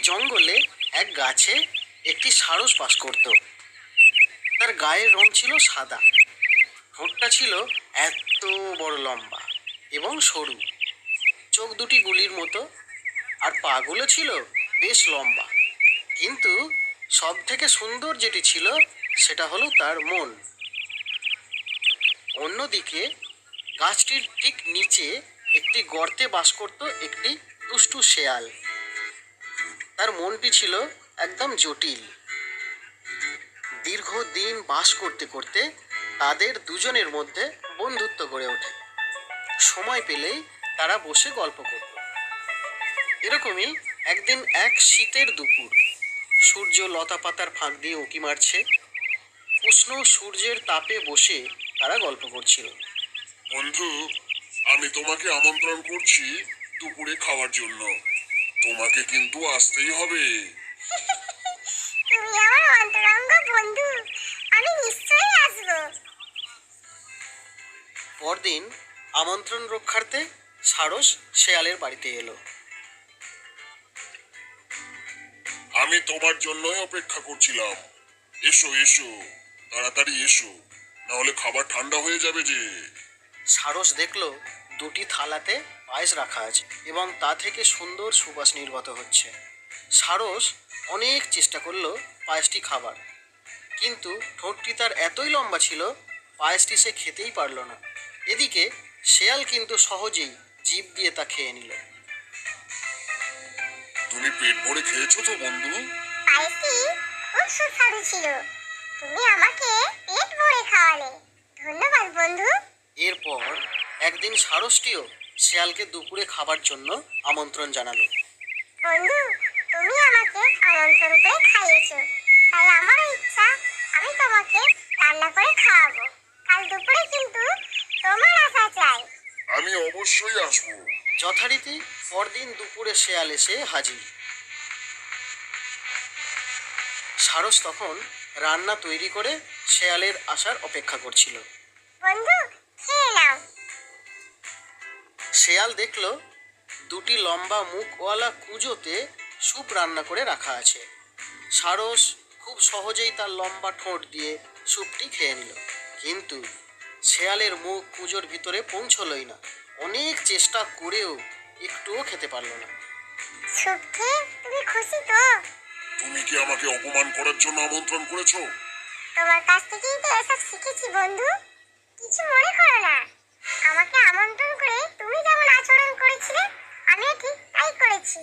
জঙ্গলে এক গাছে একটি সারস বাস করত। তার গায়ের রং ছিল সাদা। ঠোঁটটা ছিল এত বড় লম্বা এবং সরু। চোখ দুটি গুলির মতো আর পাগুলো ছিল বেশ লম্বা। কিন্তু সব থেকে সুন্দর যেটি ছিল সেটা হলো তার মন। অন্যদিকে গাছটির ঠিক নিচে একটি গর্তে বাস করত একটি দুষ্টু শেয়াল। তার মনটি ছিল একদম জটিল। দীর্ঘদিন বাস করতে করতে তাদের দুজনের মধ্যে বন্ধুত্ব গড়ে ওঠে। সময় পেলেই তারা বসে গল্প করত। এরকমই একদিন এক শীতের দুপুর, সূর্য লতা পাতার ফাঁক দিয়ে উঁকি মারছে, উষ্ণ সূর্যের তাপে বসে তারা গল্প করছিল। বন্ধু, আমি তোমাকে আমন্ত্রণ করছি দুপুরে খাওয়ার জন্য। তোমাকে কিন্তু আসতেই হবে। তুমি আমার অন্তরঙ্গ বন্ধু আমি নিশ্চয়ই আসব। পরদিন আমন্ত্রণ রক্ষার্থে সারস শেয়ালের বাড়িতে এলো। আমি তোমার জন্যই অপেক্ষা করছিলাম। এসো এসো তাড়াতাড়ি এসো না হলে খাবার ঠান্ডা হয়ে যাবে যে। সারস দেখল দুটি থালাতে পায়েস রাখা আছে এবং তা থেকে সুন্দর সুবাস নির্গত হচ্ছে। সারস অনেক চেষ্টা করল পায়েসটি খাবার। কিন্তু ঠোঁটটি তার এতই লম্বা ছিল পায়েসটি সে খেতেই পারল না। এদিকে শেয়াল কিন্তু সহজেই জিভ দিয়ে তা খেয়ে নিল। তুমি পেট ভরে খেয়েছো তো বন্ধু? পায়েসটি খুব সুস্বাদু ছিল। তুমি আমাকে পেট ভরে খাওয়ালে। ধন্যবাদ বন্ধু। একদিন সারসটিও শেয়ালকে দুপুরে খাবার জন্য আমন্ত্রণ জানালো। বন্ধু তুমি আমাকে আমন্ত্রণ করে খাইয়েছো। তাই আমারও ইচ্ছা আমি তোমাকে রান্না করে খাওয়াবো। কাল দুপুরে কিন্তু তোমার আশা চাই আমি অবশ্যই আসব। যথারীতি পরদিন দুপুরে শেয়াল এসে হাজির। সারস তখন রান্না তৈরি করে শেয়ালের আসার অপেক্ষা করছিল। বন্ধু খেয়ে নাও। শেয়াল দেখল দুটি লম্বা মুখওয়ালা কুঁজোতে স্যুপ রান্না করে রাখা আছে। সারস খুব সহজেই তার লম্বা ঠোঁট দিয়ে স্যুপটি খেয়ে নিল। কিন্তু শেয়ালের মুখ কুজোর ভিতরে পৌঁছলই না। অনেক চেষ্টা করেও একটুও খেতে পারল না। স্যুপ তুমি খুশি তো। তুমি কি আমাকে অপমান করার জন্য আমন্ত্রণ করেছ? তোমার কাছ থেকেই তো এসব শিখেছি বন্ধু। কিছু মনে করো না। আমাকে আমন্ত্রণ করে যেমন আচরণ করেছিলে? আমিও ঠিক তাই করেছি।